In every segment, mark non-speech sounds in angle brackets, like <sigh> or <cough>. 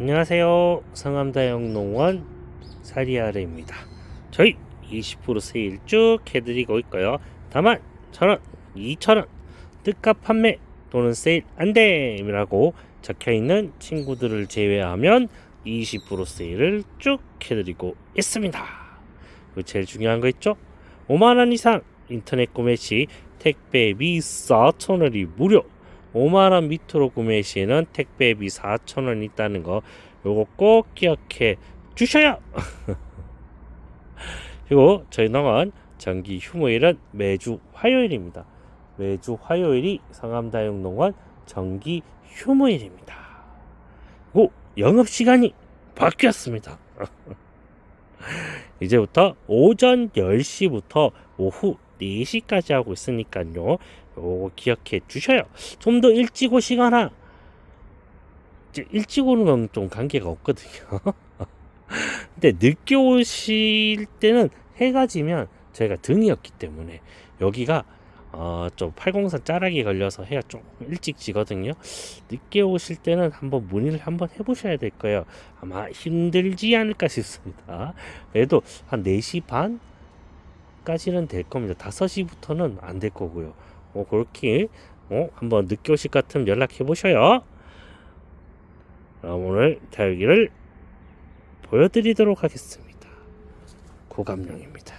안녕하세요. 성암다영 농원 사리아르입니다. 저희 20% 세일 쭉 해드리고 있고요. 다만 1,000원, 2,000원 뜻값 판매 또는 세일 안됨이라고 적혀있는 친구들을 제외하면 20% 세일을 쭉 해드리고 있습니다. 그리고 제일 중요한 거 있죠? 5만원 이상 인터넷 구매 시 택배비 4,000원이 무료 5만원 밑으로 구매 시에는 택배비 4,000원 있다는 거 요거 꼭 기억해 주셔요. <laughs> 그리고 저희 농원 정기 휴무일은 매주 화요일입니다. 매주 화요일이 성암다육농원 정기 휴무일입니다. 그리고 영업시간이 바뀌었습니다. <laughs> 이제부터 오전 10시부터 오후 4시까지 하고 있으니까요. 요거 기억해 주셔요. 좀 더 일찍 오시거나 일찍 오는 건 좀 관계가 없거든요. <laughs> 근데 늦게 오실 때는 해가 지면 저희가 등이었기 때문에 여기가 어, 좀 팔공산 짜락이 걸려서 해가 좀 일찍 지거든요. 늦게 오실 때는 한번 문의를 한번 해보셔야 될 거예요. 아마 힘들지 않을까 싶습니다. 그래도 한 4시 반까지는 될 겁니다. 5시부터는 안 될 거고요. 어, 그렇게 어, 한번 것 같으면 연락해 보셔요. 오늘 다육이를 보여드리도록 하겠습니다. 고감령입니다.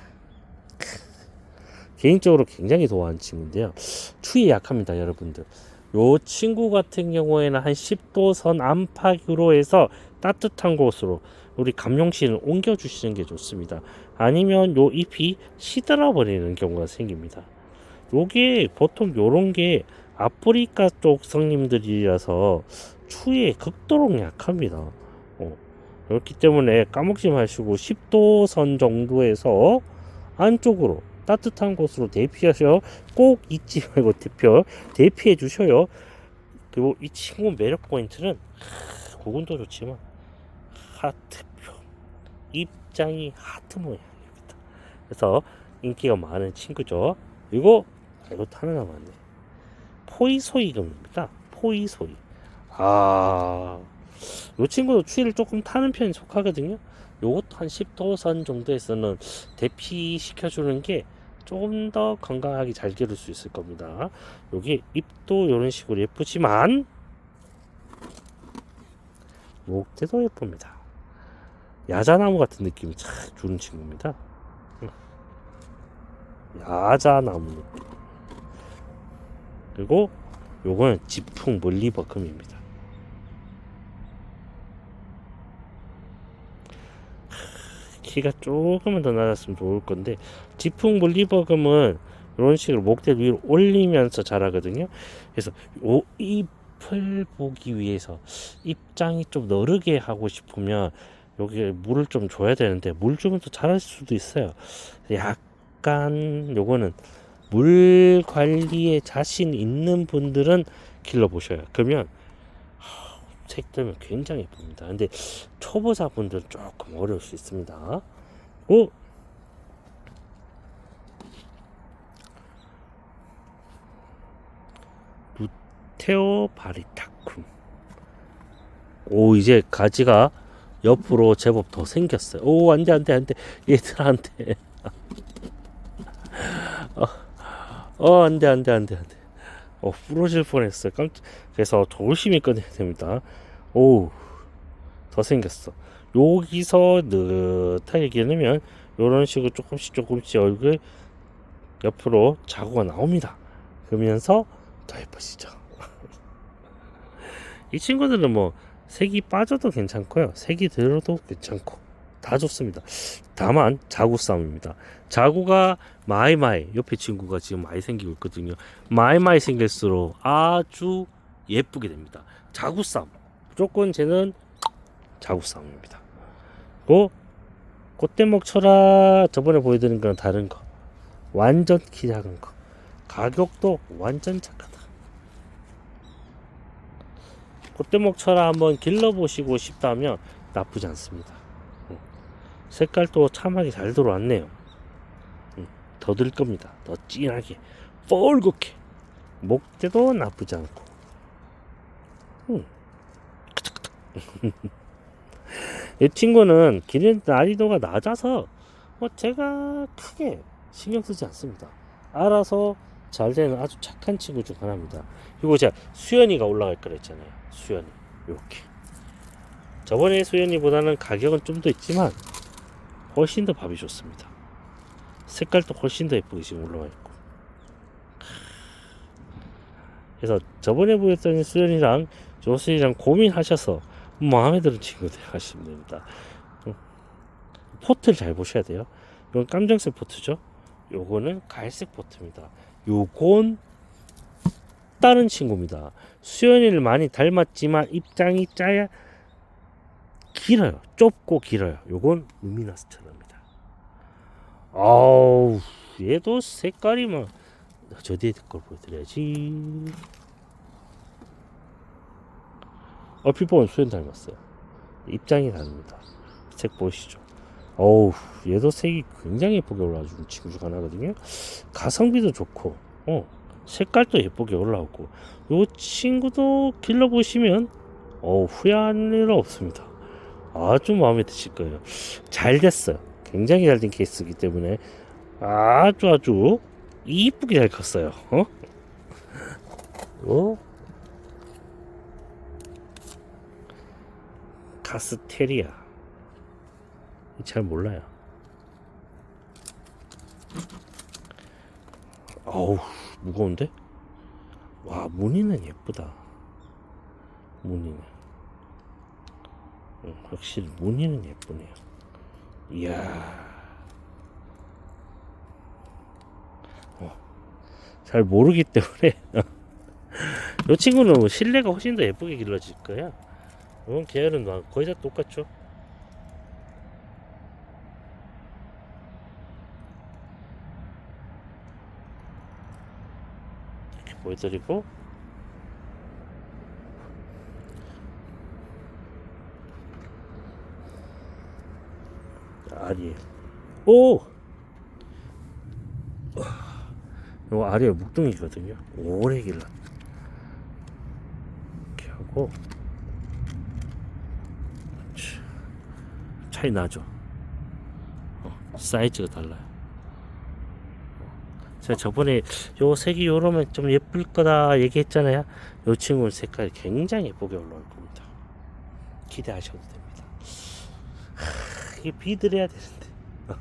<laughs> 개인적으로 굉장히 좋아하는 친구인데요. 추위에 약합니다, 여러분들. 요 친구 같은 경우에는 한 10도 선 안팎으로 해서 따뜻한 곳으로 우리 감룡실을 옮겨 주시는 게 좋습니다. 아니면 요 잎이 시들어 버리는 경우가 생깁니다. 요게 보통 요런 게 아프리카 쪽 성님들이라서 추위에 극도로 약합니다. 어, 그렇기 때문에 까먹지 마시고 10도 선 정도에서 안쪽으로 따뜻한 곳으로 대피하셔 꼭 잊지 말고 대표 대피해 주셔요. 그리고 이 친구 매력 포인트는 하, 고군도 좋지만 하트표 입장이 하트 모양입니다. 그래서 인기가 많은 친구죠. 그리고 아, 이것도 하나 남았네. 포이소이금입니다. 포이소이. 아, 이 친구도 추위를 조금 타는 편에 속하거든요. 요것도 한 10도선 정도에서는 대피시켜주는 게 조금 더 건강하게 잘 기를 수 있을 겁니다. 여기 잎도 이런 식으로 예쁘지만 목대도 예쁩니다. 야자나무 같은 느낌이 착 주는 친구입니다. 야자나무 느낌. 그리고 요거는 지풍 멀리버금입니다. 키가 조금만 더 낮았으면 좋을 건데 지풍 물리버금은 이런 식으로 목대 위로 올리면서 자라거든요. 그래서 요 잎을 보기 위해서 입장이 좀 너르게 하고 싶으면 여기 물을 좀 줘야 되는데 물 주면 또 자랄 수도 있어요. 약간 요거는 물 관리에 자신 있는 분들은 길러 보셔요. 그러면 색들면 굉장히 예쁩니다. 근데 초보자분들은 조금 어려울 수 있습니다. 오! 루테오 바리타쿰. 오, 이제 가지가 옆으로 제법 더 생겼어요. 오, 안 돼, 안 돼, 안 돼. 얘들한테. <laughs> 어, 어, 안 돼, 안 돼, 안 돼, 안 돼. 어, 부러질 뻔했어요. 깜짝, 그래서 조심히 꺼내야 됩니다. 오, 더 생겼어. 여기서 느타게 기르면 이런 식으로 조금씩 조금씩 얼굴 옆으로 자구가 나옵니다. 그러면서 더 예뻐지죠. <laughs> 이 친구들은 뭐 색이 빠져도 괜찮고요. 색이 들어도 괜찮고 다 좋습니다. 다만 자구 싸움입니다. 자구가 마이마이 옆에 친구가 지금 많이 생기고 있거든요. 마이마이 생길수록 아주 예쁘게 됩니다. 자구 싸움. 무조건 쟤는 자구 싸움입니다. 고 꽃대목 철아 저번에 보여드린 거랑 다른 거. 완전 키 작은 거. 가격도 완전 착하다. 꽃대목 철아 한번 길러보시고 싶다면 나쁘지 않습니다. 응. 색깔도 참하게 잘 들어왔네요. 응. 더들 겁니다. 더 진하게, 뻘겋게. 목대도 나쁘지 않고. 응. <laughs> 이 친구는 기른 난이도가 낮아서 뭐 제가 크게 신경 쓰지 않습니다. 알아서 잘 되는 아주 착한 친구 중 하나입니다. 그리고 제가 수연이가 올라갈 거라 했잖아요. 수연이 이렇게 저번에 수연이보다는 가격은 좀 더 있지만 훨씬 더 밥이 좋습니다. 색깔도 훨씬 더 예쁘게 지금 올라와 있고. 그래서 저번에 보였던 수연이랑 조수이랑 고민하셔서 마음에 드는 친구들 하시면 됩니다. 음, 포트를 잘 보셔야 돼요. 이건 깜정색 포트죠. 요거는 갈색 포트입니다. 요건 다른 친구입니다. 수연이를 많이 닮았지만 입장이 짜야 길어요. 좁고 길어요. 요건 루미나스처럼입니다. 아우 얘도 색깔이 뭐저 뒤에 걸 보여드려야지. 얼핏 보면 수연 닮았어요. 입장이 다릅니다. 색 보이시죠? 어우 얘도 색이 굉장히 예쁘게 올라와주는 친구 중 하나거든요. 가성비도 좋고 어 색깔도 예쁘게 올라오고 요 친구도 길러보시면 어 후회할 일은 없습니다. 아주 마음에 드실 거예요. 잘 됐어요. 굉장히 잘 된 케이스이기 때문에 아주 아주 이쁘게 잘 컸어요. 어? 어? 가스테리아. 잘 몰라요. 어우 무거운데? 와 무늬는 예쁘다. 무늬는. 음, 확실히 무늬는 예쁘네요. 이야. 어, 잘 모르기 때문에 <laughs> 이 친구는 뭐 실내가 훨씬 더 예쁘게 길러질 거야. 이건 계열은 뭐 거의 다 똑같죠. 보여드리고 아리에 오! 요 아리에 묵둥이거든요. 오래 길러 이렇게 하고. 차이 나죠? 어, 사이즈가 달라요. 어, 제가 저번에 요 색이 요러면 좀 예쁠 거다 얘기했잖아요. 요 친구는 색깔이 굉장히 예쁘게 올라올 겁니다. 기대하셔도 됩니다 하, 이게 비드려야 되는데. <laughs>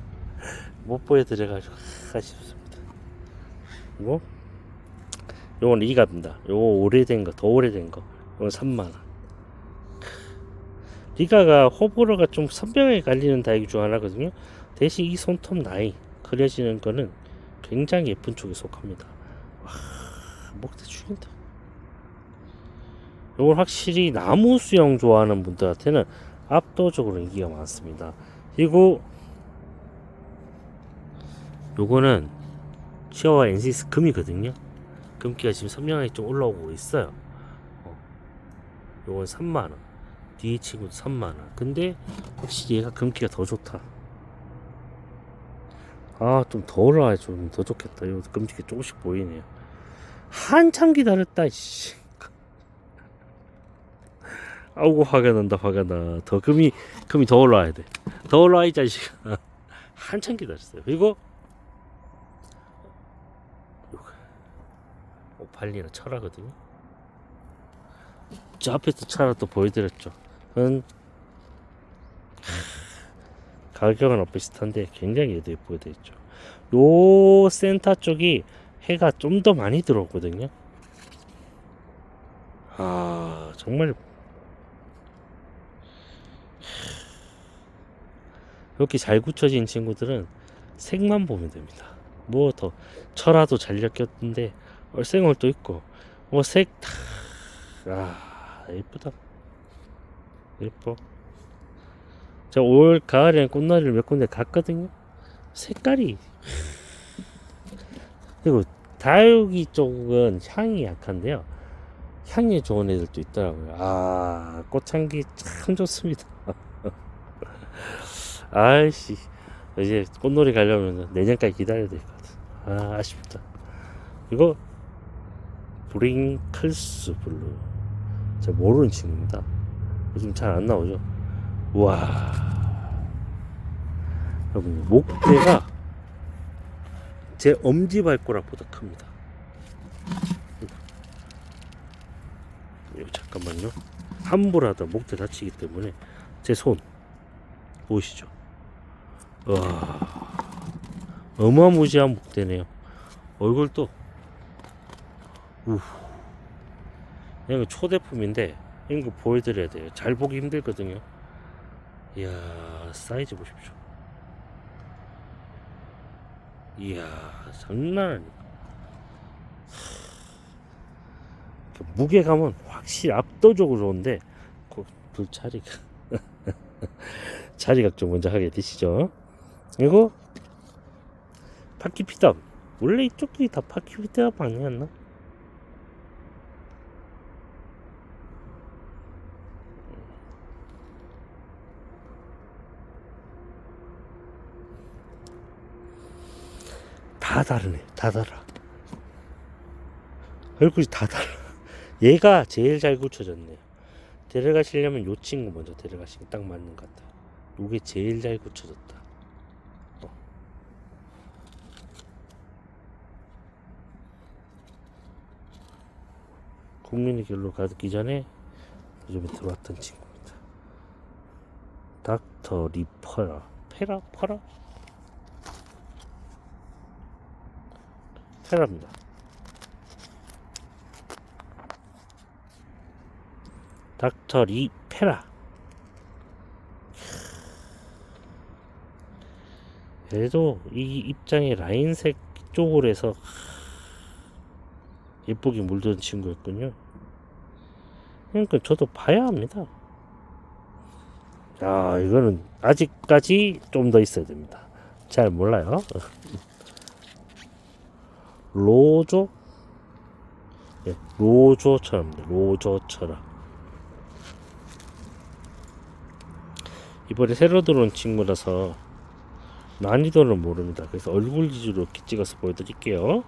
못 보여드려가지고 아쉽습니다. 이거 요건 리가입니다. 요거 오래된 거 더 오래된 거. 이건 3만원. 리가가 호불호가 좀 선명하게 갈리는 다이기 중 하나거든요. 대신 이 손톱 라인 그려지는 거는 굉장히 예쁜 쪽에 속합니다. 와 목대 죽인다. 요건 확실히 나무 수영 좋아하는 분들한테는 압도적으로 인기가 많습니다. 그리고 요거는 치아와 엔시스 금이거든요. 금기가 지금 선명하게 좀 올라오고 있어요. 어. 요건 3만원. 뒤에 친구도 3만원. 근데 확실히 얘가 금기가 더 좋다. 아 좀 더 올라와야 좀 더 좋겠다. 요 금기가 조금씩 보이네요. 한참 기다렸다 씨 아우고 화가 난다 화가 나 더 금이 금이 더 올라와야 돼더 올라와 이 자식아 <laughs> 한참 기다렸어요. 그리고 오팔리는 철하거든요. 저 앞에서 철화 또 보여드렸죠. 은 <laughs> 가격은 비슷한데 굉장히 예쁘게 되어 있죠. 요 센터 쪽이 해가 좀 더 많이 들어오거든요. 아 정말 이렇게 잘 굳혀진 친구들은 색만 보면 됩니다. 뭐 더 철화도 잘 엮였는데 얼생얼도 있고 뭐색 아, 예쁘다. 예뻐. 저올 가을에는 꽃놀이를 몇 군데 갔거든요. 색깔이 <laughs> 그리고 다육이 쪽은 향이 약한데요. 향이 좋은 애들도 있더라고요. 아, 꽃향기 참 좋습니다. 아이씨. 이제 꽃놀이 가려면 내년까지 기다려야 될 것 같아. 아 아쉽다. 이거 브링클스 블루. 제가 모르는 친구입니다. 요즘 잘 안 나오죠? 와. 여러분 목대가 제 엄지 발가락보다 큽니다. 이거 잠깐만요. 함부로 하다 목대 다치기 때문에 제 손 보이시죠. 와 어마무지한 목대네요. 얼굴도 우 이거 초대품인데 이런 거 보여드려야 돼요. 잘 보기 힘들거든요. 이야 사이즈 보십시오. 이야 장난 아니야 그 무게감은 확실히 압도적으로 좋은데 그 불차리가 <laughs> 자리각 좀 먼저 하게 되시죠. 그리고 파키피답 원래 이쪽이 다 파키피답 아니었나? 다 다르네. 다 달라 얼굴이 다 달라. 얘가 제일 잘 굳혀졌네요 데려가시려면 요 친구 먼저 데려가시면 딱 맞는 것 같아요 요게 제일 잘 굳혀졌다. 어. 국민의 길로 가기 전에 요즘에 들어왔던 친구입니다. 닥터 리퍼라. 페라? 퍼라? 페라입니다 닥터 리 페라. 그래도 이 입장에 라인색 쪽으로 해서 예쁘게 물든 친구였군요. 그러니까 저도 봐야 합니다. 야 이거는 아직까지 좀 더 있어야 됩니다. 잘 몰라요. <laughs> 로조? 예, 로조처럼 로조처럼 이번에 새로 들어온 친구라서 난이도는 모릅니다. 그래서 얼굴 위주로 이렇게 찍어서 보여드릴게요.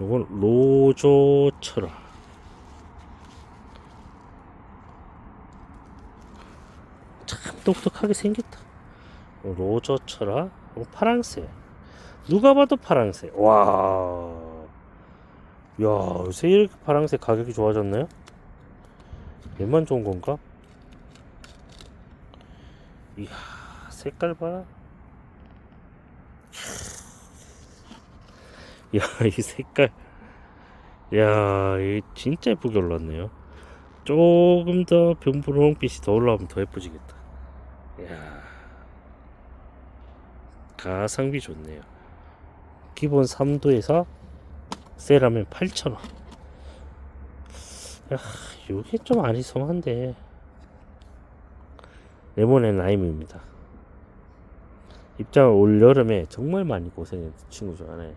요건 로조철아. 참 똑똑하게 생겼다. 로조철아. 어, 파랑새. 누가 봐도 파랑새. 와. 야, 요새 이렇게 파랑새 가격이 좋아졌나요? 얘만 좋은 건가? 이야, 색깔 봐라. 야, 이 색깔. 야, 이 진짜 예쁘게 올랐네요. 조금 더 병분홍빛이 더 올라오면 더 예뻐지겠다. 야, 가성비 좋네요. 기본 3도에서 세라면 8,000원. 야, 요게 좀 아리송한데. 레몬의 라임입니다. 입장을 올 여름에 정말 많이 고생했던 친구 중 하나예요.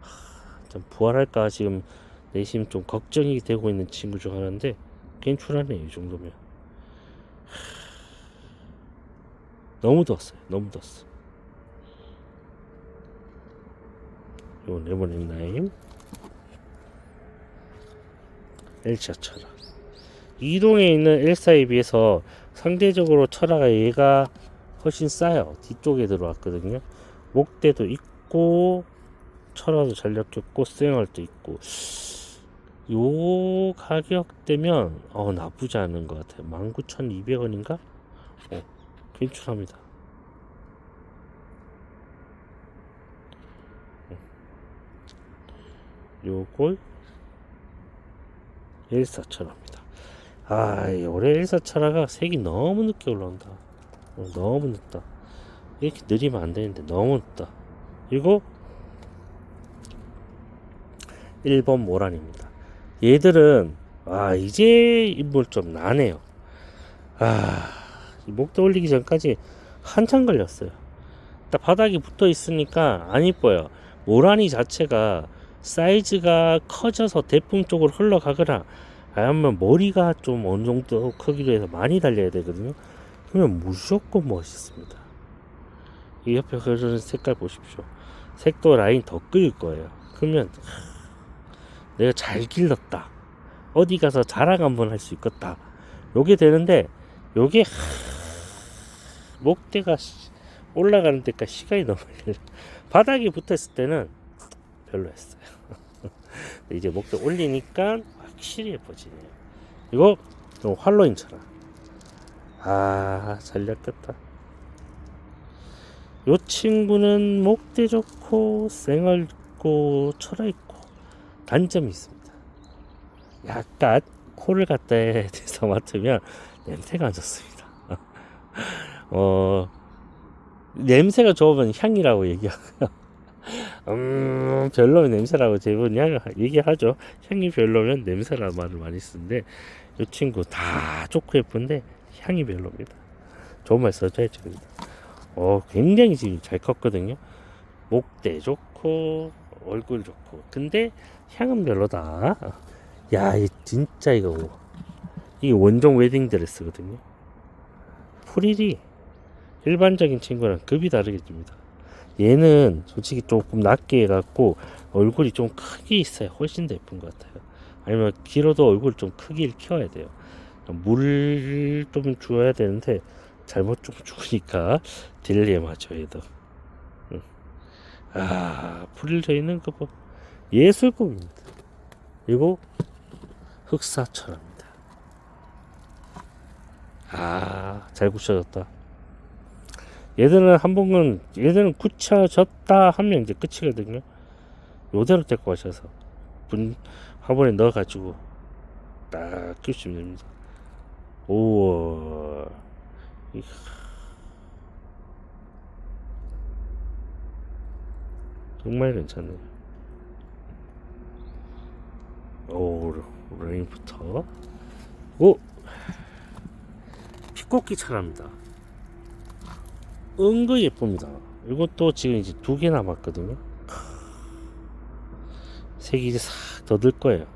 하, 좀 부활할까 지금 내심 좀 걱정이 되고 있는 친구 중 하나인데 괜찮네요 이 정도면. 하, 너무 더웠어요. 너무 더웠어. 요 레몬의 라임 철학 이동에 있는 엘사에 비해서 상대적으로 철화가 얘가 훨씬 싸요. 뒤쪽에 들어왔거든요. 목대도 있고 철화도 잘 엮였고 수행할도 있고 요 가격대면 어 나쁘지 않은 것 같아요. 19,200원인가? 어, 괜찮합니다. 요걸 14,000원입니다. 아, 이 올해 14,000원가 색이 너무 늦게 올라온다. 어, 너무 늦다. 이렇게 느리면 안 되는데 너무 늦다. 그리고 1번 모란입니다. 얘들은 아 이제 인물 좀 나네요. 아 목대 올리기 전까지 한참 걸렸어요. 딱 바닥에 붙어 있으니까 안 이뻐요. 모란이 자체가 사이즈가 커져서 대풍 쪽으로 흘러가거나 아니면 머리가 좀 어느 정도 크기로 해서 많이 달려야 되거든요. 그러면 무조건 멋있습니다. 이 옆에 흐르는 색깔 보십시오. 색도 라인 더 끓일 거예요. 그러면 하, 내가 잘 길렀다. 어디 가서 자랑 한번 할 수 있겠다. 요게 되는데 요게 하, 목대가 시- 올라가는 데까지 시간이 너무 걸려. 바닥에 붙었을 때는 별로였어요. <laughs> 이제 목대 올리니까 확실히 예뻐지네요. 이거 좀 활로인처럼. 아, 잘 낚였다. 요 친구는 목대 좋고 쌩얼 있고 철어 있고 단점이 있습니다. 약간 코를 갖다 대서 맡으면 냄새가 안 좋습니다. <laughs> 어 냄새가 좋으면 향이라고 얘기하고요. 음 별로면 냄새라고 향 얘기하죠. 향이 별로면 냄새라는 말을 많이 쓰는데 이 친구 다 좋고 예쁜데 향이 별로입니다. 좋은 말 써줘야죠. 어 굉장히 지금 잘 컸거든요. 목대 좋고 얼굴 좋고 근데 향은 별로다. 야, 이 진짜 이거 이게 원종 웨딩 드레스거든요. 프릴이 일반적인 친구랑 급이 다르게 줍니다. 얘는 솔직히 조금 낮게 해갖고 얼굴이 좀 크게 있어야 훨씬 더 예쁜 것 같아요. 아니면 길어도 얼굴 좀 크기를 키워야 돼요. 물 좀 주어야 되는데 잘못 좀 주니까 딜레마죠 얘도. 응. 아 프릴 져 있는 거 봐. 예술급입니다. 그리고 흑사철입니다. 아, 잘 굳혀졌다. 얘들은 한 번은 얘들은 굳혀졌다 하면 이제 끝이거든요. 요대로 데리고 가셔서 분 화분에 넣어가지고 딱 끼우시면 됩니다. 이야. 정말 괜찮네요. 오, 레인부터. 오! 피꽃기 차랍니다. 은근 예쁩니다. 이것도 지금 이제 두 개 남았거든요. 색이 이제 싹 더 들 거예요.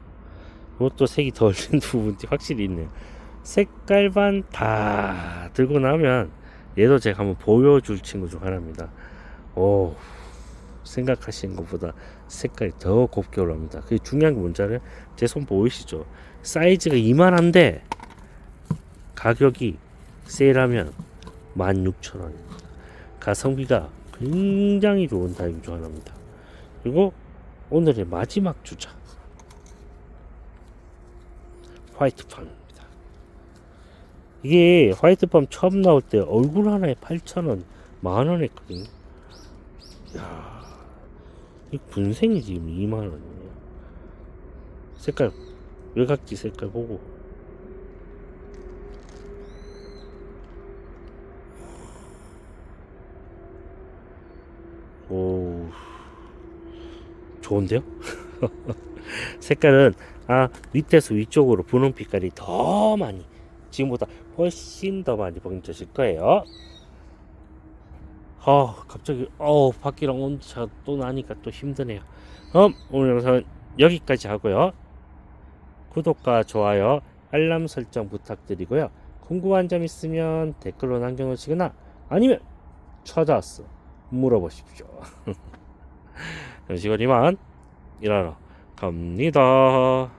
이것도 색이 덜 든 <laughs> 부분이 확실히 있네요. 색깔만 다 들고 나면 얘도 제가 한번 보여줄 친구 중 하나입니다. 오, 생각하시는 것보다 색깔이 더 곱게 올라옵니다. 그게 중요한 게 뭔지 알아요? 제 손 보이시죠? 사이즈가 이만한데 가격이 세일하면 16,000원입니다. 가성비가 굉장히 좋은 타입 중 하나입니다. 그리고 오늘의 마지막 주자 화이트팜입니다. 이게 화이트팜 처음 나올 때 얼굴 하나에 8,000원, 만원 했거든요. 야, 이 분생이 지금 2만 원이에요. 색깔 외곽지 색깔 보고 오 좋은데요? <laughs> 색깔은 아 밑에서 위쪽으로 분홍 빛깔이 더 많이 지금보다 훨씬 더 많이 번져질 거예요. 아 갑자기 어 밖이랑 온도차가 또 나니까 또 힘드네요. 그럼 오늘 영상은 여기까지 하고요. 구독과 좋아요, 알람 설정 부탁드리고요. 궁금한 점 있으면 댓글로 남겨놓으시거나 아니면 찾아왔어 물어보십시오. <laughs> 이만 일하러 갑니다.